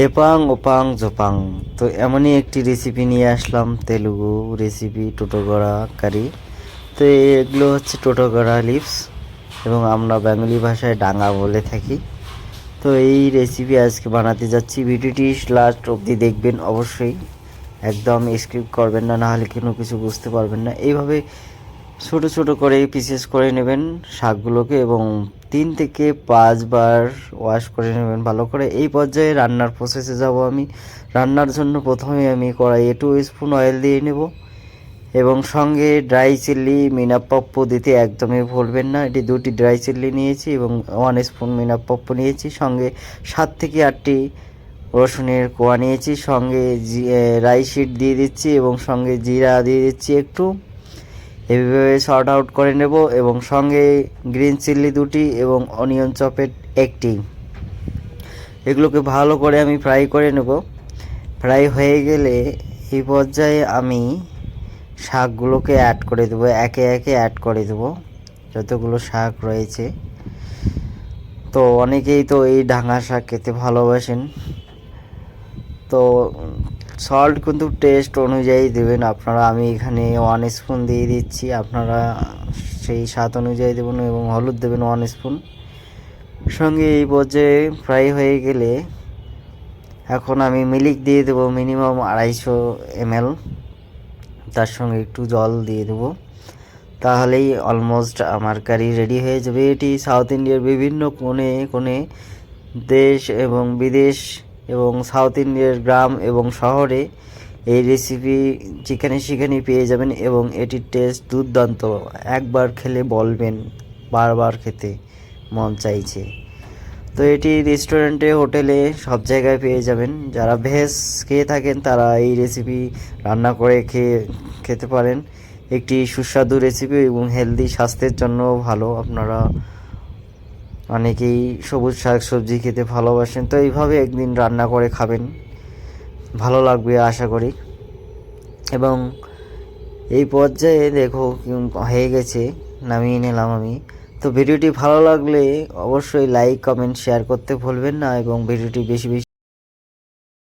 এপাং ওপাং জোপাং। তো এমনই একটি রেসিপি নিয়ে আসলাম, তেলুগু রেসিপি টোটো টোটোগড়া কারি তো এগুলো হচ্ছে টোটো টোটোগড়া লিভস এবং আমরা বেঙ্গলি ভাষায় ডাঙ্গা বলে থাকি। তো এই রেসিপি আজকে বানাতে যাচ্ছি। ভিডিওটি লাস্ট অবধি দেখবেন অবশ্যই। একদম স্ক্রিপ্ট করবেন না, নাহলে কোনো কিছু বুঝতে পারবেন না। এইভাবে ছোট ছোট করে পিসেস করে নেবেন শাকগুলোকে এবং তিন থেকে পাঁচবার ওয়াশ করে নেবেন ভালো করে। এই পর্যায়ে রান্নার প্রসেসে যাব আমি। রান্নার জন্য প্রথমে আমি কড়াইয়ে টু স্পুন অয়েল দিয়ে নেব এবং সঙ্গে ড্রাই চিল্লি মিনাপপ্প দিতে একদমই ভুলবেন না। এটি দুটি ড্রাই চিল্লি নিয়েছি এবং ওয়ান স্পুন মিনাপপ্প নিয়েছি। সঙ্গে সাত থেকে আটটি রসুনের কোয়া নিয়েছি। সঙ্গে জি- এ, রাই শিট দিয়ে দিচ্ছি এবং সঙ্গে জিরা দিয়ে দিচ্ছি একটু। এভাবে শর্ট আউট করে নেব এবং সঙ্গে গ্রিন চিল্লি দুটি এবং অনিয়ন চপের একটি। এগুলোকে ভালো করে আমি ফ্রাই করে নেব। ফ্রাই হয়ে গেলে এই পর্যায়ে আমি শাকগুলোকে অ্যাড করে দেবো, একে একে অ্যাড করে দেবো, যতগুলো শাক রয়েছে। তো অনেকেই তো এই ডাঙা শাক খেতে ভালোবাসেন। তো সল্ট কিন্তু টেস্ট অনুযায়ী দেবেন। আপনারা, আমি এখানে ওয়ান স্পুন দিয়ে দিচ্ছি। আপনারা সেই স্বাদ অনুযায়ী দেবেন এবং হলুদ দেবেন ওয়ান স্পুন সঙ্গে এই পর্যায়ে ফ্রাই হয়ে গেলে এখন আমি মিলিক দিয়ে দেবো মিনিমাম আড়াইশো এমএল তার সঙ্গে একটু জল দিয়ে দেবো। তাহলেই অলমোস্ট আমার কারি রেডি হয়ে যাবে। এটি সাউথ ইন্ডিয়ার বিভিন্ন কোণে কোণে দেশ এবং বিদেশ এবং সাউথ ইন্ডিয়ার গ্রাম এবং শহরে এই রেসিপি যেখানে সেখানে পেয়ে যাবেন এবং এটির টেস্ট দুর্দান্ত। একবার খেলে বলবেন, বারবার খেতে মন চাইছে। তো এটি রেস্টুরেন্টে হোটেলে সব জায়গায় পেয়ে যাবেন। যারা ভেজ খেয়ে থাকেন, তারা এই রেসিপি রান্না করে খেয়ে, খেতে পারেন। একটি সুস্বাদু রেসিপি এবং হেলদি স্বাস্থ্যের জন্য ভালো। আপনারা অনেকেই সবুজ শাক সবজি খেতে ভালোবাসেন, তো এইভাবে একদিন রান্না করে খাবেন। ভালো লাগবে আশা করি। এবং এই পর্যায়ে দেখো হয়ে গেছে, নামিয়ে নিলাম আমি। তো ভিডিওটি ভালো লাগলে অবশ্যই লাইক কমেন্ট শেয়ার করতে ভুলবেন না এবং ভিডিওটি বেশি বেশি